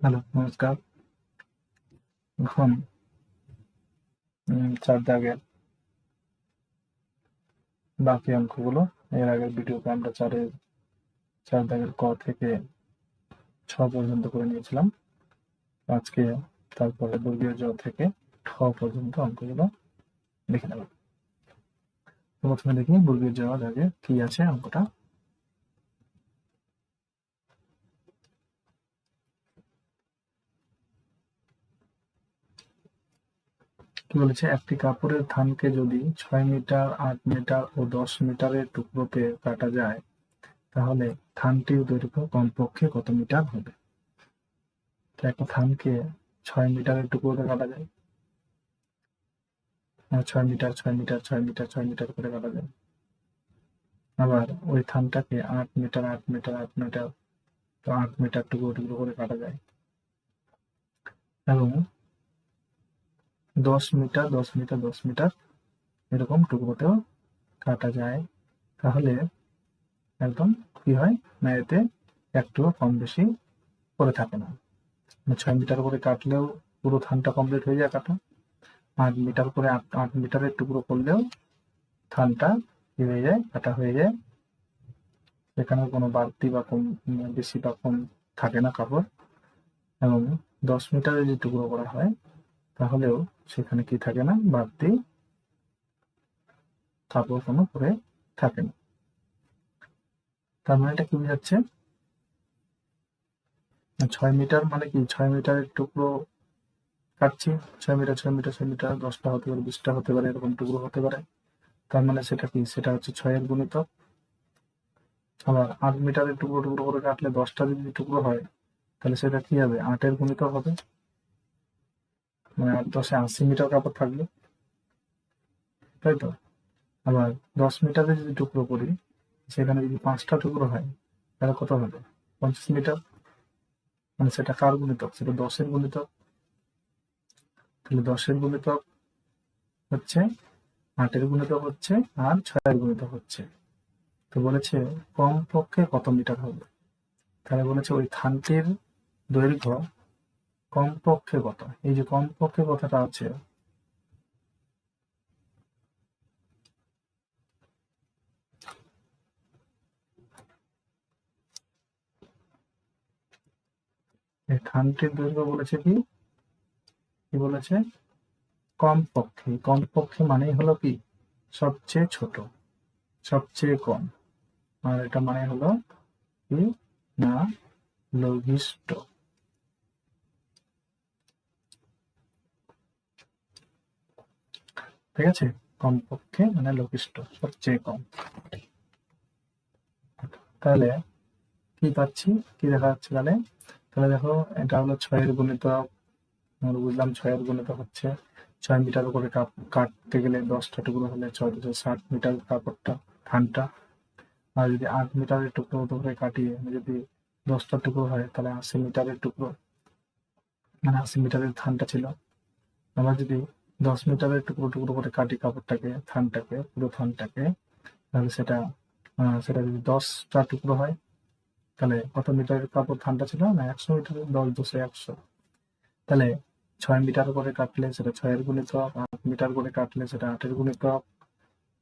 Hello নমস্কার। উম, চার দাগের বাকি অঙ্কগুলো এর আগের ভিডিওতে আমরা চারের চার দাগের ক থেকে ছ পর্যন্ত করে নিয়েছিলাম। আজকে তারপরে বর্গীয় জ থেকে ঠ পর্যন্ত অঙ্কগুলো দেখে নেব। প্রথমে দেখি বর্গীয় জ দাগে কি আছে অঙ্কটা। কি বলেছে? একটি কাপড়ের থানকে যদি ছয় মিটার, আট মিটার ও দশ মিটারের টুকরোতে কাটা যায়, তাহলে থানটির দৈর্ঘ্য কমপক্ষে কত মিটার হবে? একটা থানকে ছয় মিটারের টুকরোতে কাটা যায়। মানে ছয় মিটার ছয় মিটার ছয় মিটার ছয় মিটার করে কাটা যায়। আবার ওই থানটাকে আট মিটার আট মিটার আট মিটার, তো আট মিটার টুকরো টুকরো করে কাটা যায়। এবং দশ মিটার দশ মিটার দশ মিটার এরকম টুকরোতেও কাটা যায়। তাহলে একদম কি হয়? না এতে একটুও কম বেশি করে থাকে না। মানে ছয় মিটার করে কাটলেও পুরো থানটা কমপ্লিট হয়ে যায় কাটা। আট মিটার করে আট আট মিটারের টুকরো করলেও থানটা কি হয়ে যায়? কাটা হয়ে যায়। সেখানে কোনো বাড়তি বা কম, বেশি বা কম থাকে না কাপড়। এবং দশ মিটারের যে টুকরো করা হয় তাহলেও সেখানে কি থাকে না? বাড়তি কাপড় কোনো পরে থাকে না তার মানে এটা কি বোঝাচ্ছে? ছয় মিটার মানে কি? ছয় মিটারের টুকরো কাটছি। ছয় মিটার ছয় মিটার ছয় মিটার, দশটা হতে পারে, বিশটা হতে পারে, এরকম টুকরো হতে পারে। তার মানে সেটা কি? সেটা হচ্ছে ছয়ের গুণিতক আবার আট মিটারের টুকরো টুকরো করে কাটলে দশটা যদি টুকরো হয়, তাহলে সেটা কি হবে? আটের গুণিতক হবে। মানে দশে আশি মিটার কাপড় থাকবে। তাই তো আবার দশ মিটারে যদি টুকরো করি, সেখানে যদি পাঁচটা টুকরো হয়, তাহলে কত হবে? পঞ্চাশ মিটার মানে সেটা কার গুণিতক? সেটা দশের গুণিতক। তাহলে দশের গুণিতক হচ্ছে, আটের গুণিতক হচ্ছে, আর ছয়ের গুণিতক হচ্ছে। তো বলেছে কম পক্ষে কত মিটার হবে? তাহলে বলেছে, ওই থানটির দৈর্ঘ্য কমপক্ষে কথা। এই যে কমপক্ষে কথাটা আছে। এই থানটির দৈর্ঘ্য বলেছে কি? কি বলেছে? কমপক্ষে। কমপক্ষে মানেই হলো কি? সবচেয়ে ছোট, সবচেয়ে কম। আর এটা মানে হলো কি? না, লঘিষ্ঠ। ঠিক আছে? কমপক্ষে মানে লঘিষ্ঠ, সবচেয়ে কম। তাহলে কি পাচ্ছি? কি দেখা যাচ্ছে তাহলে? তাহলে দেখো, এটা হলো ছয়ের আমরা বুঝলাম ছয়ের গুণিতক হচ্ছে ছয় মিটার করে কাটতে গেলে দশটা টুকরো হলে ছয় দুশো ষাট মিটার কাপড়টা, ধানটা। আর যদি আট মিটারের টুকরো করে কাটিয়ে যদি দশটা টুকরো হয়, তাহলে আশি মিটারের টুকরো মানে আশি মিটারের ধানটা ছিল। আমরা যদি দশ মিটারের টুকরো টুকরো করে কাটি কাপড়টাকে, থানটাকে, পুরো থানটাকে, তাহলে সেটা সেটা যদি দশটা টুকরো হয়, তাহলে কত মিটারের কাপড় থানটা ছিল? না, একশো মিটার, দশ দশে একশো। তাহলে ছয় মিটার করে কাটলে সেটা ছয়ের গুণে গুণিতক আট মিটার করে কাটলে সেটা আটের গুণিতক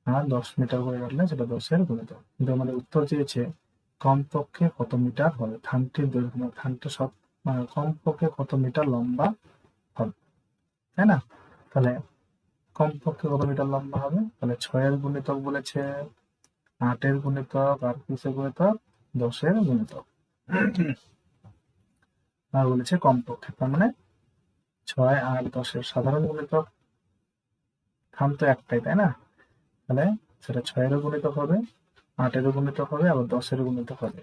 আর দশ মিটার করে কাটলে সেটা দশের গুণিতক কিন্তু আমাদের উত্তর চেয়েছে, কমপক্ষে কত মিটার হবে? থানটির দৈর্ঘ্য মানে থানটা সব মানে কমপক্ষে কত মিটার লম্বা হবে? তাই না? তাহলে কমপক্ষে কত মিটার লম্বা হবে? তাহলে ছয়ের গুণিতক বলেছে, আটের গুণিতক, আর কিসের গুণিতক? দশের গুণিতক। আর বলেছে কমপক্ষে, তার মানে ছয় আর দশের সাধারণ গুণিতক। থাম তো একটাই, তাই না? তাহলে সেটা ছয়েরও গুণিতক হবে আটেরও গুণিতক হবে, আবার দশের গুণিতক হবে।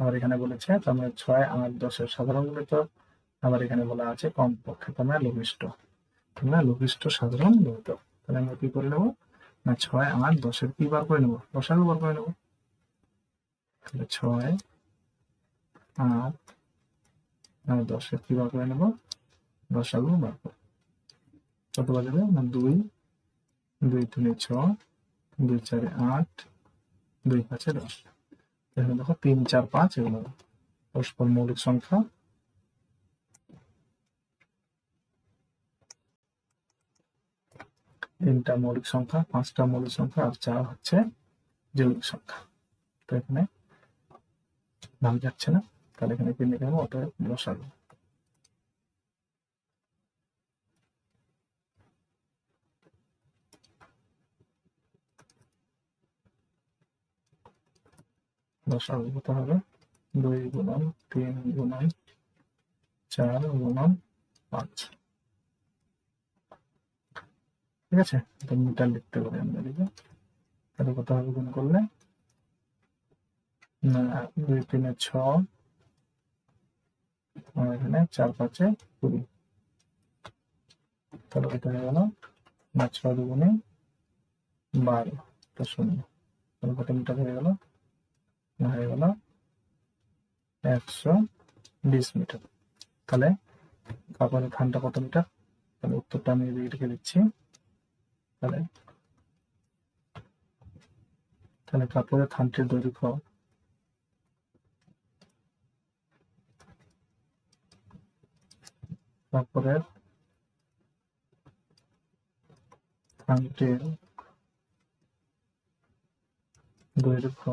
আবার এখানে বলেছে, তার মানে ছয় আট দশের সাধারণ গুণিতক। আবার এখানে বলা আছে কমপক্ষে, তার মানে লঘিষ্ঠ। মানে লঘিষ্ঠ সাধারণ গুণিতক তাহলে আমরা কি করে নেব? না, ছয় আট দশের কি বার করে নেব? দশের বার করে নেব। তাহলে ছয় আট আর দশের কি বার করে নেব? দশাগু বার করে। কত বাজাবে না, দুই। দুই তিনে ছ দুই চারে আট, দুই পাঁচে দশ। এখানে দেখো তিন, চার, পাঁচ এগুলো পরস্পর মৌলিক সংখ্যা তিনটা মৌলিক সংখ্যা, পাঁচটা মৌলিক সংখ্যা আর চার হচ্ছে যৌগিক সংখ্যা। তো এখানে ভাগ যাচ্ছে না, তাহলে এখানে কি লিখে লসাগু লসাগু কত হবে দুই গুণন, তিন গুণন, চার গুণন, পাঁচ। ঠিক আছে? তো মিটার লিখতে পারি আমরা এদিকে। তাহলে কত হবে গুণ করলে? দুই তিনে ছ এখানে চার পাঁচে কুড়ি। তাহলে কত হয়ে গেল? না ছ দুগুণে বারো। তো শূন্য। তাহলে কত মিটার হয়ে গেল? হয়ে গেল একশো বিশ মিটার। তাহলে কাপড়ের খানটা কত মিটার? তাহলে উত্তরটা আমি লিখে দিচ্ছি। তাহলে। তাহলে কাপড়ের খানটির দৈর্ঘ্য কাপড়ের খানটির দৈর্ঘ্য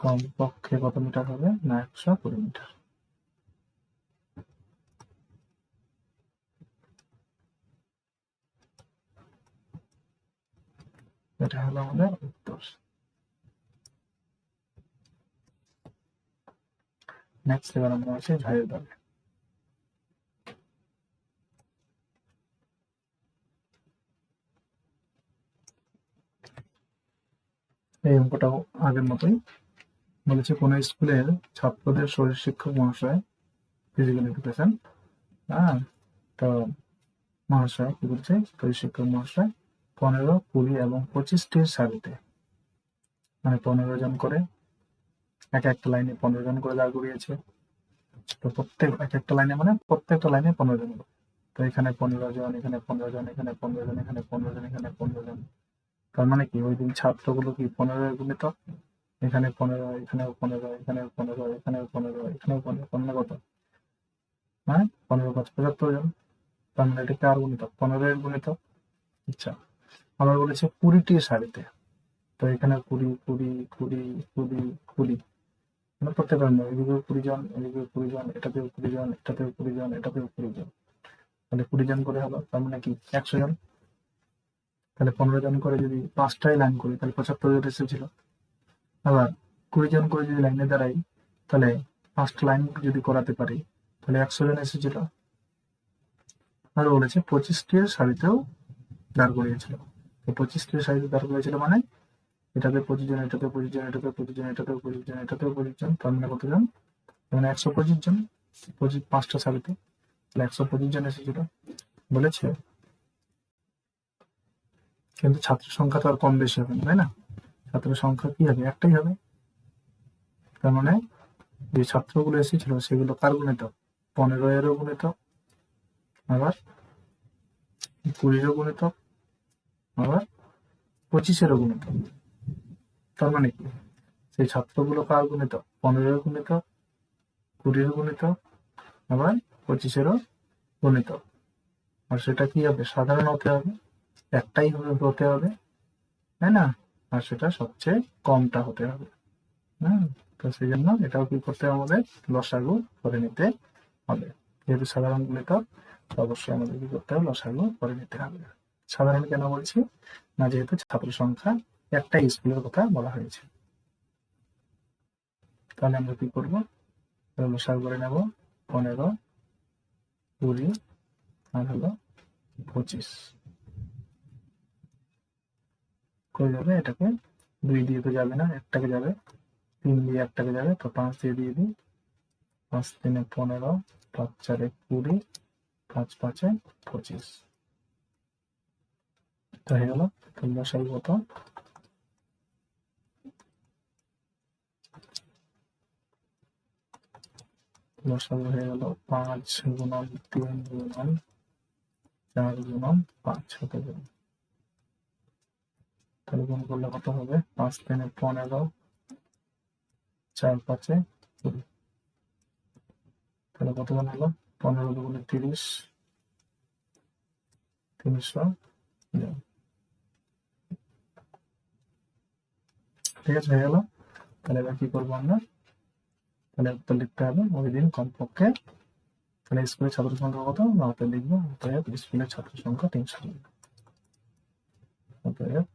কমপক্ষে কত মিটার হবে? না, একশো কুড়ি মিটার। এটা হলো আমাদের উত্তর। নেক্সট এবার আমরা আছি ঝাড়ের দাগে এই অঙ্কটাও আগের মতোই বলেছে, কোন স্কুলের ছাত্রদের শরীর শিক্ষক মহাশয় ফিজিক্যাল এডুকেশন হ্যাঁ? তো মহাশয় কি বলছে? শরীর শিক্ষক মহাশয় পনেরো, কুড়ি এবং পঁচিশটির সারিতে। মানে পনেরো জন করে। এক একটা লাইনে পনেরো জন করে দাঁড় করিয়েছে তো প্রত্যেক, এক একটা লাইনে মানে প্রত্যেকটা লাইনে পনেরো জন তো এখানে পনেরো জন, এখানে পনেরো জন, এখানে পনেরো জন, এখানে পনেরো জন, এখানে পনেরো জন। তার মানে কি? ওই দিন ছাত্রগুলো কি পনেরো গুণিত? এখানে পনেরো, এখানেও পনেরো এখানেও পনেরো এখানেও পনেরো এখানেও পনেরো পনেরো কত? হ্যাঁ? পনেরো পাঁচ পঁচাত্তর জন। তার মানে এটা কার গুণিত? পনেরো এর গুণিত। আচ্ছা। আবার বলেছে কুড়িটি শাড়িতে। তো এখানে কুড়ি কুড়ি কুড়ি কুড়ি কুড়ি। মানে প্রত্যেকটা এদিকেও কুড়ি জন, এদিকেও কুড়ি জন, এটাতেও কুড়ি জন, এটাতেও কুড়ি জন, এটাতেও কুড়ি জন। তাহলে কুড়ি জন করে হলো তার মানে কি? একশো জন। তাহলে পনেরো জন করে যদি পাঁচটাই লাইন করি, তাহলে পঁচাত্তর জন এসেছিল আবার কুড়ি জন করে যদি লাইনে দাঁড়াই, তাহলে পাঁচটা লাইন যদি করাতে পারি, তাহলে একশো জন এসেছিল আর বলেছে পঁচিশটির সারিতেও দাঁড় করিয়েছিল। তো পঁচিশটির সারিতে দাঁড় করিয়েছিল মানে এটাতে পঁচিশ জন এটাতে পঁচিশ জন এটাতে পঁচিশ জন এটাতেও পঁচিশ জন এটাতেও পঁচিশ জন, তার মানে কতজন মানে একশো পঁচিশ জন, পঁচিশ পাঁচটা তাহলে একশো পঁচিশ জন এসেছিল। বলেছে? কিন্তু ছাত্র সংখ্যা তো আর কম বেশি হবে না, তাই না? ছাত্রের সংখ্যা কি হবে? একটাই হবে। তার মানে যে ছাত্রগুলো এসেছিল, সেগুলো কার গুণিত? পনেরো এরও গুণিত। আবার কুড়িরও গুণিত। আবার পঁচিশেরও গুণিত তার মানে কি? সেই ছাত্রগুলো কার গুণিত? পনেরো গুণিত, কুড়ির গুণিত, আবার পঁচিশেরও গুণিত। আর সেটা কি হবে? সাধারণ হতে হবে। একটাই হতে হবে। তাই না? আর সেটা সবচেয়ে কমটা হতে হবে। হ্যাঁ তো সেই জন্য এটাও কি করতে হবে আমাদের? লসাগু করে নিতে হবে। যেহেতু সাধারণ গুণিত অবশ্যই আমাদের কি করতে হবে? লসাগু করে নিতে হবে। সাধারণ কেন বলছি? না, যেহেতু ছাত্র সংখ্যা একটাই স্কুলের কথা বলা হয়েছে। তাহলে আমরা কি করব? লসাগু করে নেব পনেরো, কুড়ি আর হলো পঁচিশ। করে যাবে এটাকে। দুই দিয়ে তো যাবে না, একটাকে যাবে। তিন দিয়ে একটাকে যাবে, তো পাঁচ দিয়ে দিয়ে দিই। পাঁচ তিনে পনেরো, পাঁচ চারে কুড়ি, পাঁচ পাঁচে পঁচিশ। তো হয়ে গেল তোমরা সেই মতো লসাগু হয়ে গেল পাঁচ গুণন তিন গুণন চার গুণন পাঁচ হতে গেল তাহলে গুণ করলে কত হবে? পাঁচ তিনে পনেরো, চার পাঁচে তাহলে কত গুণ হলো? পনেরো দুগুণে তিরিশ, তিনশো ঠিক আছে হয়ে গেল। তাহলে এবার কি করব আমরা? তাহলে উত্তর লিখতে হবে ওই দিন কমপক্ষে। তাহলে স্কুলের ছাত্র সংখ্যা কত? ওটা লিখব। অতএব স্কুলের ছাত্র সংখ্যা তিনশো অতএব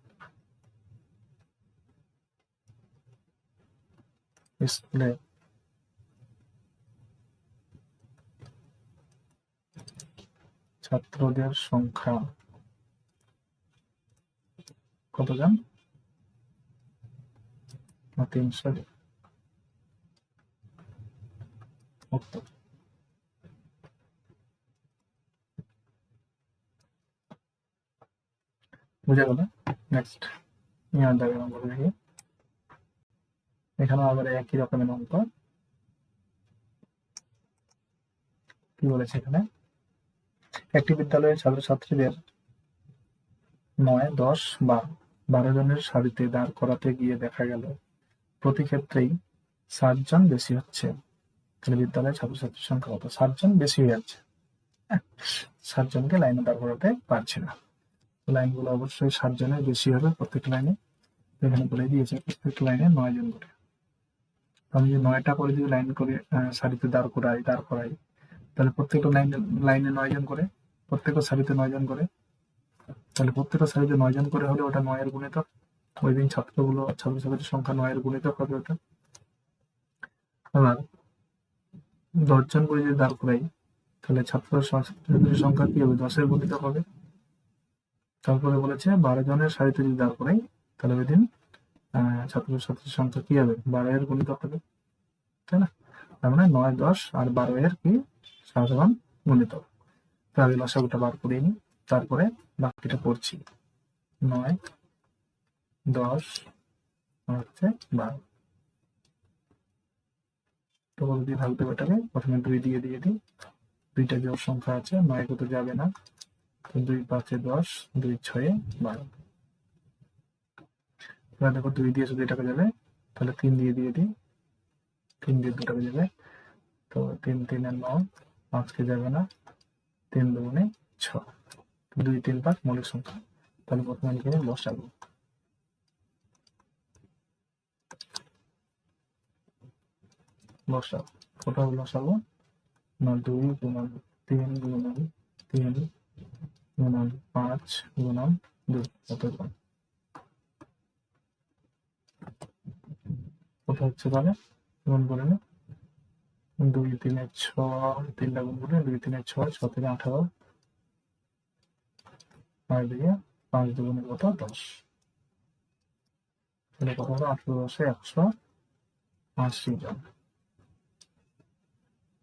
স্কুলে ছাত্রদের সংখ্যা কতজন? তিনশো জন উত্তর। বুঝা গেল? নেক্সট নিয়ে দাগের অঙ্ক দেখি আবার একই রকমের অঙ্ক কি বলেছে এখানে? একটি বিদ্যালয়ের ছাত্রছাত্রীদের নয়, দশ বা বারো জনের সারিতে দাঁড় করাতে গিয়ে দেখা গেল প্রতি ক্ষেত্রেই ষাটজন বেশি হচ্ছে। তাহলে বিদ্যালয়ের ছাত্রছাত্রীর সংখ্যা কত? ষাটজন বেশি হয়ে যাচ্ছে। ষাটজনকে লাইনে দাঁড় করাতে পারছে না। লাইনগুলো অবশ্যই ষাটজনের বেশি হবে প্রত্যেক লাইনে। এখানে বলে দিয়েছে প্রত্যেক লাইনে নয় জন করে। আমি যদি নয়টা করে যদি লাইন করে সারিতে দাঁড় করাই দাঁড় করাই, তাহলে প্রত্যেকটা লাইনে লাইনে নয় জন করে। প্রত্যেকটা সারিতে নয় জন করে। তাহলে প্রত্যেকটা সারিতে নয় জন করে হলে ওটা নয়ের গুণিতক। দিন ছাত্রগুলো ছাত্রছাত্রীর সংখ্যা নয়ের গুণিতক হবে ওটা। আবার দশজন করে যদি দাঁড় করাই তাহলে ছাত্র ছাত্রীর সংখ্যা কি হবে? দশের গুণিতক হবে। তারপরে বলেছে বারো জনের সারিতে যদি দাঁড় করাই তাহলে ওই দিন আহ, ছাত্রছাত্রীর সংখ্যা কি হবে? বারো এর গুণিতক হবে। তাই না? তার মানে নয় দশ আর বারো এর কি? সাধারণ গুণিতক। তো আগে লসাগুটা বার করিয়ে নিই তারপরে বাকিটা করছি নয় দশ, হচ্ছে বারো। তো যদি ভাঙতে এটাকে প্রথমে দুই দিয়ে দিয়ে দিই। দুইটা জোর সংখ্যা আছে, নয় কত যাবে না? তো দুই পাঁচে দশ, দুই ছয়ে বারো। দেখো দুই দিয়ে শুধু এটাকে যাবে, তাহলে তিন দিয়ে দিয়ে দিই। তিন দিয়ে দুটাকে যাবে। তো তিন তিনে নয়, পাঁচকে যাবে না। তিন দুগুণে ছ দুই তিন পাঁচ মৌলিক সংখ্যা। তাহলে প্রথমে লিখে নিই লসাগু লসাগু কত লসাগু না দুই গুণন তিন গুণন তিন গুণন পাঁচ গুণন দুই গুণ কত হচ্ছে তাহলে? গুণ করে নে। দুই, তিনে ছয়, তিনটা গুণ করে দুই, তিনে ছয় ছ থেকে আঠারো। আর দিকে পাঁচ দুগুণে কত? দশ। তাহলে কত হলো? আঠারো দশে একশো আশি জন।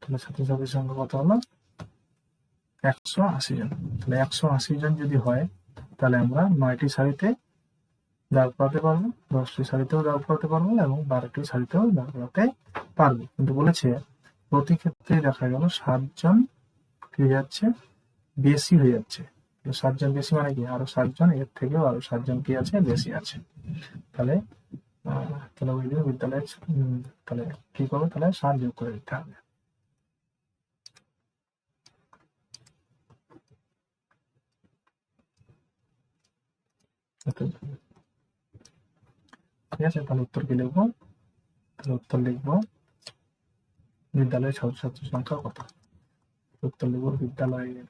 তাহলে ছাত্রছাত্রীর সংখ্যা কত হলো? একশো আশি জন। তাহলে একশো আশি জন যদি হয়, তাহলে আমরা নয়টি সারিতে দাঁড় করাতে পারব। দশটি সারিতেও দাঁড় করাতে পারব এবং বারোটি সারিতেও দাঁড় করাতে পারব। কিন্তু বলেছে, প্রতি ক্ষেত্রে দেখা গেল সাতজন কি হয়ে যাচ্ছে, বেশি হয়ে যাচ্ছে। সাতজন বেশি মানে কি? আরও সাতজন এর থেকেও আরও সাতজন কি আছে বেশি আছে। তাহলে তাহলে ওই বিদ্যালয়ে তাহলে কি করব? তাহলে সাত যোগ করে দিতে হবে। ঠিক আছে, তাহলে উত্তর কি লিখব? তাহলে উত্তর লিখব, বিদ্যালয়ের ছাত্রছাত্রীর সংখ্যা কত উত্তর লিখব বিদ্যালয়ের।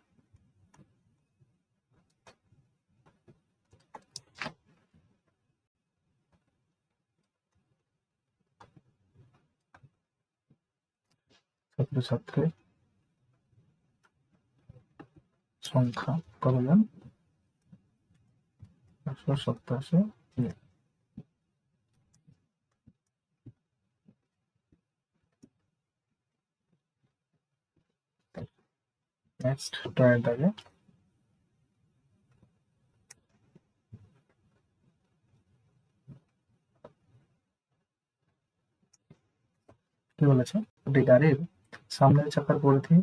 ছাত্রছাত্রী সংখ্যা কতজন একশো নেক্সট দাগে কি বলেছে? একটি গাড়ির সামনের চাকার পরিধি,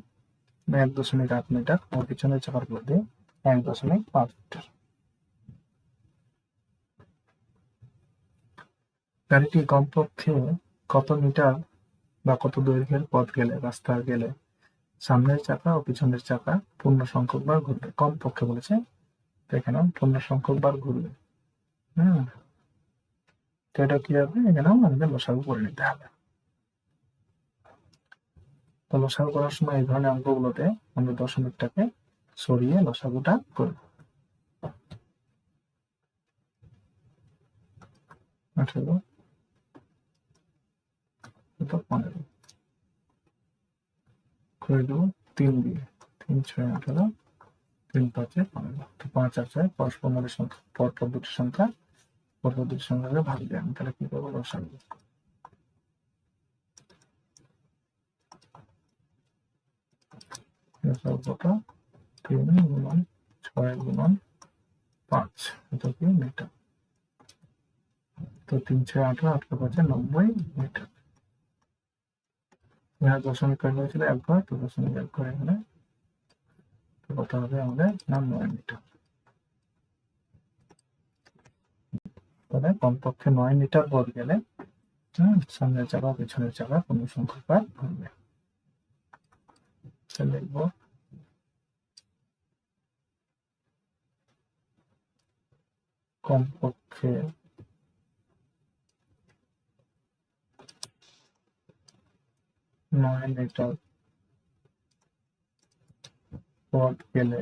এক দশমিক আট মিটার, ও পিছনের চাকার পরিধি, এক দশমিক পাঁচ মিটার। গাড়িটি কমপক্ষে কত মিটার বা কত দৈর্ঘ্যের পথ গেলে রাস্তা গেলে? সামনের চাকা ও পিছনের চাকা পূর্ণ সংখ্যক বার ঘুরবে। কম পক্ষে বলেছে। তো এখানেও পূর্ণ সংখ্যক বার ঘুরবে। হুম। তো এটা কি হবে এখানেও আমাদের লসাগু করে নিতে হবে। তো লসাগু করার সময় এই ধরনের অঙ্কগুলোতে আমরা দশমিকটাকে সরিয়ে লসাগুটা করব আঠারো। কত পনেরো। করে দেবো তিন দিয়ে। তিন ছয় আঠারো তিন পাঁচে পনেরো। তো পাঁচ আর ছয়, পরস্পর মধ্যে সংখ্যা, পরপর দুটি সংখ্যা, পরপর দুটি সংখ্যাকে ভাগ দিয়ে আমি তাহলে কি করব? লসাগু তিন গুণন ছয় গুণন পাঁচ। এটা কি মিটার? তো তিন ছয় আঠারো আঠারো পাঁচে নব্বই মিটার। এখানে দশমিক কয় হয়েছিল এক ঘর তো দশমিক এক ঘর এখানে কত হবে আমাদের না নয় মিটার তাহলে কমপক্ষে নয় মিটার পর গেলে হম, সামনের চাকা পেছনের চাকা কোনো সংখ্যক বার ঘুরবে। লিখব কমপক্ষে নয় মিটার পথ গেলে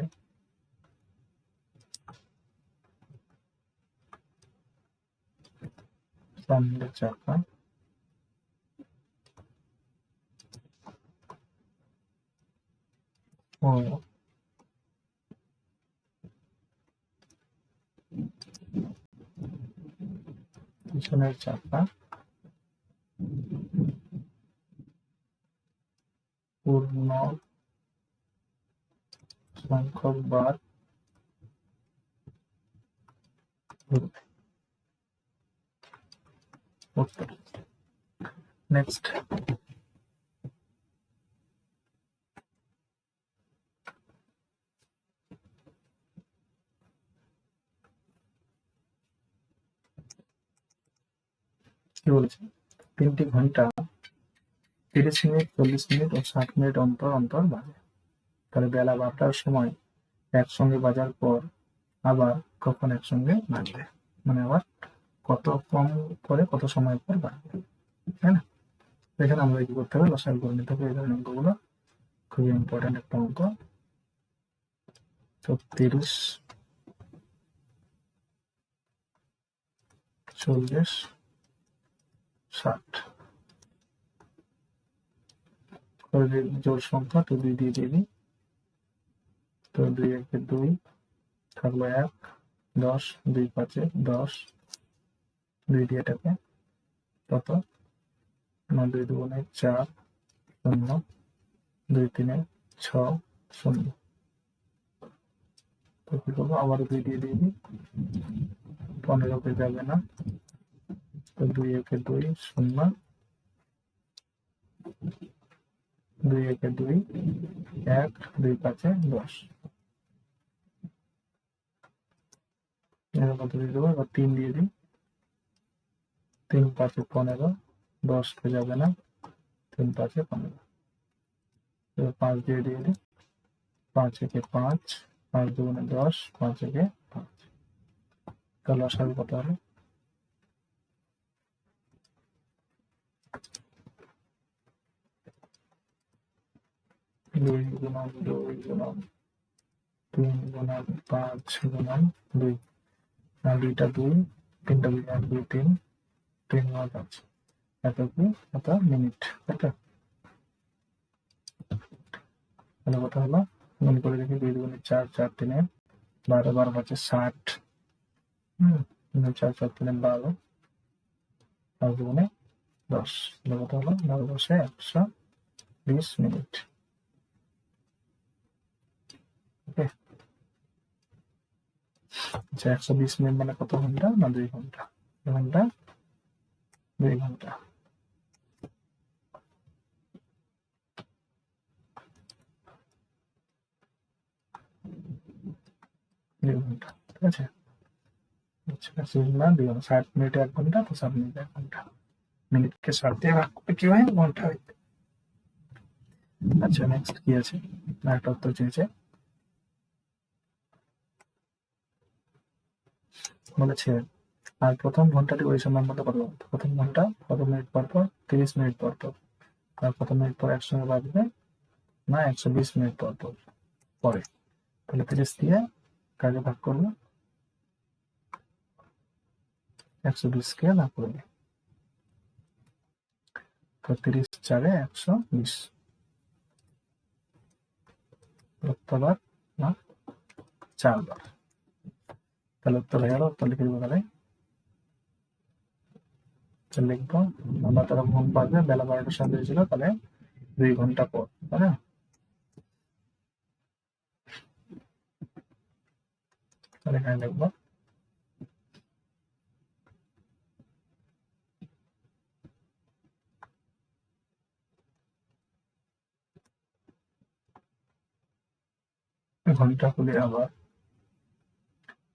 সামনের চাকা ও পিছনের চাকা পূর্ণ সংখ্যক বার উত্তর। নেক্সট কি বলেছে তিনটি ঘণ্টা তিরিশ মিনিট, চল্লিশ মিনিট ও ষাট মিনিট অন্তর অন্তর বাজে। তাহলে বেলা বারোটার সময় একসঙ্গে বাজার পর আবার কখন একসঙ্গে বাজবে? মানে আবার কত কম করে কত সময় পর বাজবে? তাই না? এখানে আমরা কি করতে হবে? লসাগু করে নিতে হবে। এই ধরনের অঙ্কগুলো খুবই ইম্পর্টেন্ট একটা অঙ্ক। তো তিরিশ, চল্লিশ, ষাট। দিই জোর সংখ্যা তো দুই দিয়ে দিবি। তো দুই একে দুই থাকল এক, দশ, দুই পাঁচে দশ, দুই দিয়ে এটাকে কত? ন, দুই দুগুণে চার, শূন্য, দুই তিনে ছ, শূন্য। তো কি করব? আবার দুই দিয়ে দিবি। পনেরোকে যাবে না। তো দুই একে দুই, শূন্য। দুই একে দুই, এক, দুই পাঁচে দশ। কত দিয়ে দেবো, এবার তিন দিয়ে দিই। তিন পাঁচে পনেরো, দশ কে যাবে না। তিন পাঁচে পনেরো। এবার পাঁচ দিয়ে দিয়ে দিই। পাঁচ একে পাঁচ পাঁচ দুগুণে দশ, পাঁচ একে পাঁচ। তাহলে লসাগু কত হলো দুই গুণন দুই গুণন তিন গুণন পাঁচ গুণন দুই দুইটা দুই তিনটা দুই দুই তিন তিন গুণন পাঁচ এত এত মিনিট তাহলে কত হলো মনে করে দেখি দুই দুগুণে চার চার তিনে বারো বারো পাঁচে ষাট হম চার চার তিনে বারো পাঁচ দশ তাহলে কত হলো বারো দশে একশো বিশ মিনিট আচ্ছা একশো বিশ মিনিট মানে কত ঘণ্টা না দুই ঘণ্টা? দুই ঘণ্টা? দুই ঘণ্টা। ঠিক আছে? আচ্ছা মানে দুই এক ঘণ্টা তো ষাট মিনিটে এক ঘণ্টা। মিনিটকে ষাট দিয়ে হয়? ঘণ্টা আচ্ছা নেক্সট কি আছে? উত্তর চেয়েছে। বলেছে। আর প্রথম ঘন্টাটি সময়ের মধ্যে কত? প্রথম ঘণ্টা কত মিনিট পর পর? তিরিশ মিনিট পর পর। আর কত মিনিট পর একসঙ্গে বাজবে? না, একশো বিশ মিনিট পর পর। পরে। তাহলে তিরিশ দিয়ে কাজে ভাগ করব? একশো বিশ কে ভাগ করবে তো তিরিশ চারে একশো বিশ। উত্তরবার না, চারবার। তাহলে উত্তর হয়ে গেল উত্তর লিখে দেবো তাহলে আমরা ঘুম পাবে বেলা বারোটার হয়েছিল তাহলে দুই ঘণ্টা পর তাই না তাহলে ঘণ্টা খুলে আবার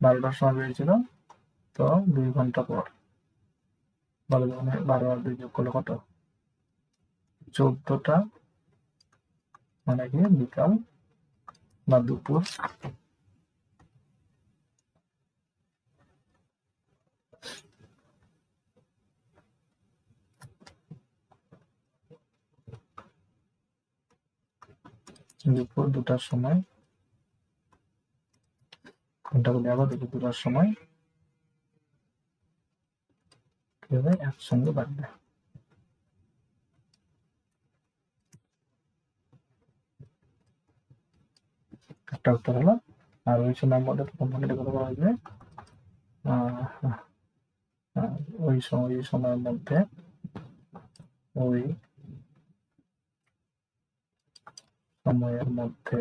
বারোটার সময় বেরিয়েছিল, তো দুই ঘণ্টা পর। বলো মানে বারো আর দুই যোগ করলে কত? চোদ্দটা মানে কি? বিকাল বা দুপুর। দুপুর দুটার সময় ঘন্টাগুলি আবার দুপুর দুটার সময়। কি হবে একসঙ্গে বাড়বে একটা উত্তর হলো, আর ওই সময়ের মধ্যে ঘন্টাটি কত বলা হয়েছে ওই সময়, ওই সময়ের মধ্যে ওই সময়ের মধ্যে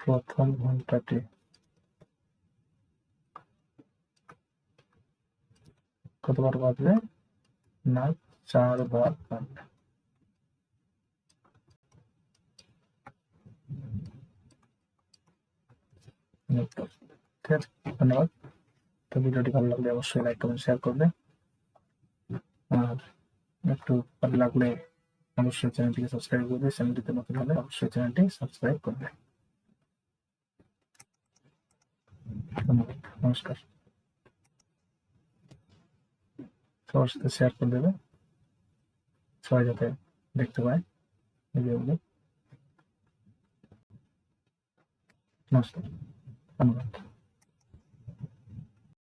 প্রথম ঘন্টাটি। কতবার বাজবে? না চারবার বাজবে। ধন্যবাদ। তো ভিডিওটি ভালো লাগলে অবশ্যই লাইক কমেন্ট শেয়ার করবে। আর একটু ভালো লাগলে অবশ্যই চ্যানেলটিকে সাবস্ক্রাইব করবে। চ্যানেলটিতে নতুন হলে অবশ্যই চ্যানেলটি সাবস্ক্রাইব করবে। ধন্যবাদ নমস্কার। সবার সাথে শেয়ার করে দেবে। সবাই যাতে দেখতে পায়। ভিডিওগুলো নমস্কার। ধন্যবাদ।